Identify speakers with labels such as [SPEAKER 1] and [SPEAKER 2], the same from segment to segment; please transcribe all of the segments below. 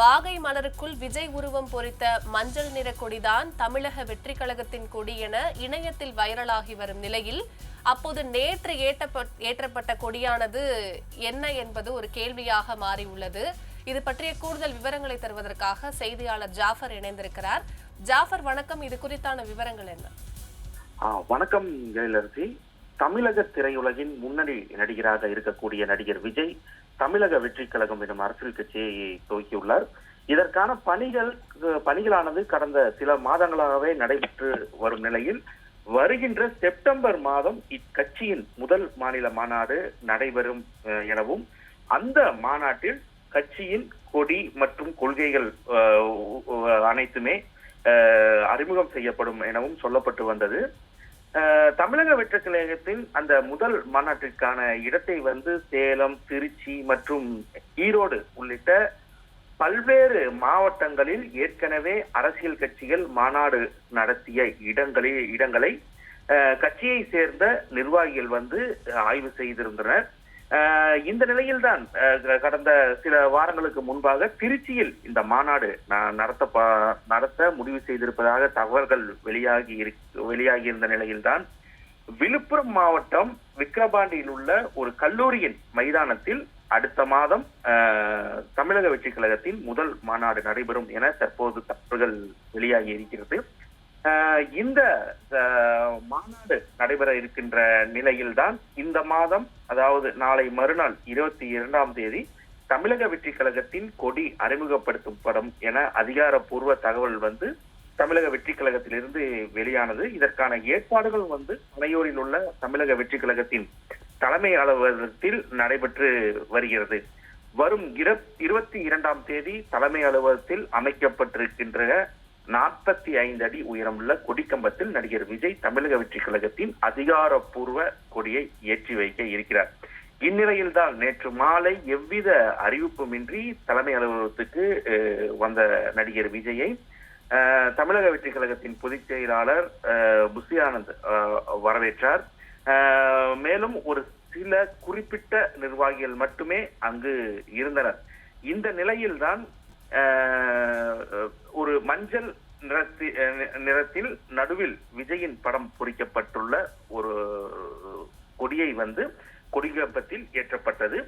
[SPEAKER 1] வாகை மலருக்குள் விஜய் உருவம் பொறித்த மஞ்சள் நிற கொடிதான் தமிழக வெற்றி கழகத்தின் கொடி என இணையத்தில் வைரலாகி வரும் நிலையில் அப்போது நேற்று ஏற்றப்பட்- ஏற்றப்பட்ட கொடியானது என்ன என்பது ஒரு கேள்வியாக மாறியுள்ளது. இது பற்றிய கூடுதல் விவரங்களை தருவதற்காக செய்தியாளர் ஜாஃபர் இணைந்திருக்கிறார். ஜாஃபர் வணக்கம். இது குறித்தான விவரங்கள் என்ன?
[SPEAKER 2] வணக்கம் ஜெயலலிதா. தமிழக திரையுலகின் முன்னணி நடிகராக இருக்கக்கூடிய நடிகர் விஜய் தமிழக வெற்றி கழகம் எனும் அரசியல் கட்சியை துவக்கியுள்ளார் இதற்கான பணிகள் பணிகளானது கடந்த சில மாதங்களாகவே நடைபெற்று வரும் நிலையில் வருகின்ற செப்டம்பர் மாதம் இக்கட்சியின் முதல் மாநில மாநாடு நடைபெறும் எனவும் அந்த மாநாட்டில் கட்சியின் கொடி மற்றும் கொள்கைகள் அனைத்துமே அறிமுகம் செய்யப்படும் எனவும் சொல்லப்பட்டு வந்தது. தமிழக வெற்றி கழகத்தின் அந்த முதல் மாநாட்டிற்கான இடத்தை வந்து சேலம் திருச்சி மற்றும் ஈரோடு உள்ளிட்ட பல்வேறு மாவட்டங்களில் ஏற்கனவே அரசியல் கட்சிகள் மாநாடு நடத்திய இடங்களில் இடங்களை கட்சியை சேர்ந்த நிர்வாகிகள் வந்து ஆய்வு செய்திருந்தனர். இந்த நிலையில்தான் கடந்த சில வாரங்களுக்கு முன்பாக திருச்சியில் இந்த மாநாடு நடத்த நடத்த முடிவு செய்திருப்பதாக தகவல்கள் வெளியாகி வெளியாகி இருந்த நிலையில்தான் விழுப்புரம் மாவட்டம் விக்கிரபாண்டியில் உள்ள ஒரு கல்லூரியின் மைதானத்தில் அடுத்த மாதம் தமிழக வெற்றி கழகத்தின் முதல் மாநாடு நடைபெறும் என தற்போது தகவல்கள் வெளியாகி இருக்கிறது. இந்த மாநாடு நடைபெற இருக்கின்ற நிலையில்தான் இந்த மாதம் அதாவது நாளை மறுநாள் இருபத்தி இரண்டாம் தேதி தமிழக வெற்றி கழகத்தின் கொடி அறிமுகப்படுத்தப்படும் என அதிகாரப்பூர்வ தகவல் வந்து தமிழக வெற்றி கழகத்திலிருந்து வெளியானது. இதற்கான ஏற்பாடுகள் வந்து பனையூரில் உள்ள தமிழக வெற்றி கழகத்தின் தலைமை அலுவலகத்தில் நடைபெற்று வருகிறது. வரும் இருபத்தி இரண்டாம் தேதி தலைமை அலுவலகத்தில் அமைக்கப்பட்டிருக்கின்ற நாற்பத்தி ஐந்து அடி உயரமுள்ள கொடிக்கம்பத்தில் நடிகர் விஜய் தமிழக வெற்றி கழகத்தின் அதிகாரப்பூர்வ கொடியை ஏற்றி வைக்க இருக்கிறார். இந்நிலையில்தான் நேற்று மாலை எவ்வித அறிவிப்புமின்றி தலைமை அலுவலகத்துக்கு வந்த நடிகர் விஜயை தமிழக வெற்றி கழகத்தின் பொதுச் செயலாளர் புஷி ஆனந்த் வரவேற்றார். மேலும் ஒரு சில குறிப்பிட்ட நிர்வாகிகள் மட்டுமே அங்கு இருந்தனர். இந்த நிலையில்தான் ஒரு மஞ்சள் நிறத்தி நிறத்தில் நடுவில் விஜயின் படம் பொறிக்கப்பட்டுள்ள ஒரு கொடியை வந்து கொடிகம்பத்தில் ஏற்றப்பட்டது.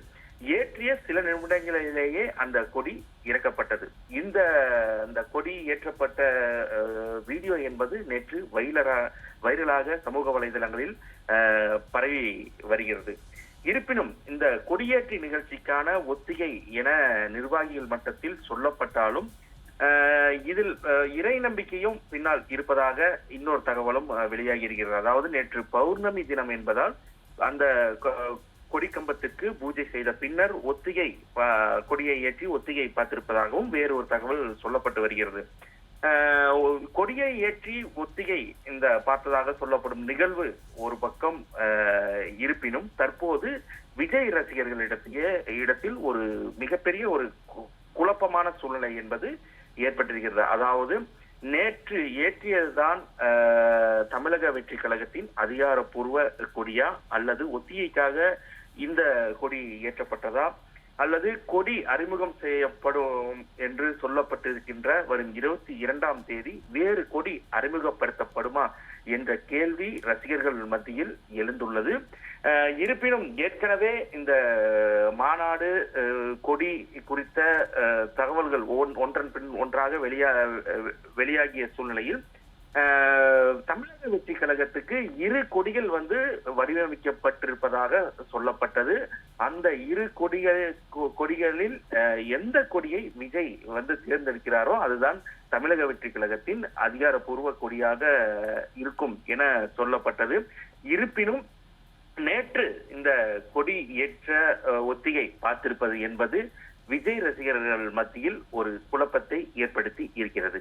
[SPEAKER 2] ஏற்றிய சில நிமிடங்களிலேயே அந்த கொடி இறக்கப்பட்டது. இந்த அந்த கொடி ஏற்றப்பட்ட வீடியோ என்பது நேற்று வைலரா வைரலாக சமூக வலைதளங்களில் பரவி வருகிறது. இருப்பினும் இந்த கொடியேற்றி நிகழ்ச்சிக்கான ஒத்திகை என நிர்வாகிகள் மட்டத்தில் சொல்லப்பட்டாலும் இதில் இறை நம்பிக்கையும் பின்னால் இருப்பதாக இன்னொரு தகவலும் வெளியாகி இருக்கிறது. அதாவது நேற்று பௌர்ணமி தினம் என்பதால் அந்த கொ- பூஜை செய்த பின்னர் ஒத்திகை கொடியை ஏற்றி ஒத்திகை பார்த்திருப்பதாகவும் வேறு ஒரு தகவல் சொல்லப்பட்டு வருகிறது. கொடியை ஏற்றி ஒத்திகை இந்த பார்த்ததாக சொல்லப்படும் நிகழ்வு ஒரு பக்கம் இருப்பினும் தற்போது விஜய் ரசிகர்களிடத்திய இடத்தில் ஒரு மிகப்பெரிய ஒரு கு- குழப்பமான சூழ்நிலை என்பது ஏற்பட்டிருக்கிறது. அதாவது நேற்று ஏற்றியதுதான் தமிழக வெற்றி கழகத்தின் அதிகாரப்பூர்வ கொடியா அல்லது ஒத்திகைக்காக இந்த கொடி ஏற்றப்பட்டதா? அல்லது கொடி அறிமுகம் செய்யப்படும் என்று சொல்லப்பட்டிருக்கின்ற வரும் இருபத்தி இரண்டாம் தேதி வேறு கொடி அறிமுகப்படுத்தப்படுமா என்ற கேள்வி ரசிகர்கள் மத்தியில் எழுந்துள்ளது. இருப்பினும் ஏற்கனவே இந்த மாநாடு கொடி குறித்த தகவல்கள் ஒன்- ஒன்றன் பின் ஒன்றாக வெளியா வெளியாகிய சூழ்நிலையில் தமிழக வெற்றி கழகத்துக்கு இரு கொடிகள் வந்து வடிவமைக்கப்பட்டிருப்பதாக சொல்லப்பட்டது. அந்த இரு கொடிகள் கொடிகளில் எந்த கொடியை விஜய் வந்து தேர்ந்தெடுக்கிறாரோ அதுதான் தமிழக வெற்றி கழகத்தின் அதிகாரப்பூர்வ கொடியாக இருக்கும் என சொல்லப்பட்டது. இருப்பினும் நேற்று இந்த கொடி ஏற்ற ஒத்திகை பார்த்திருப்பது என்பது விஜய் ரசிகர்கள் மத்தியில் ஒரு குழப்பத்தை ஏற்படுத்தி இருக்கிறது.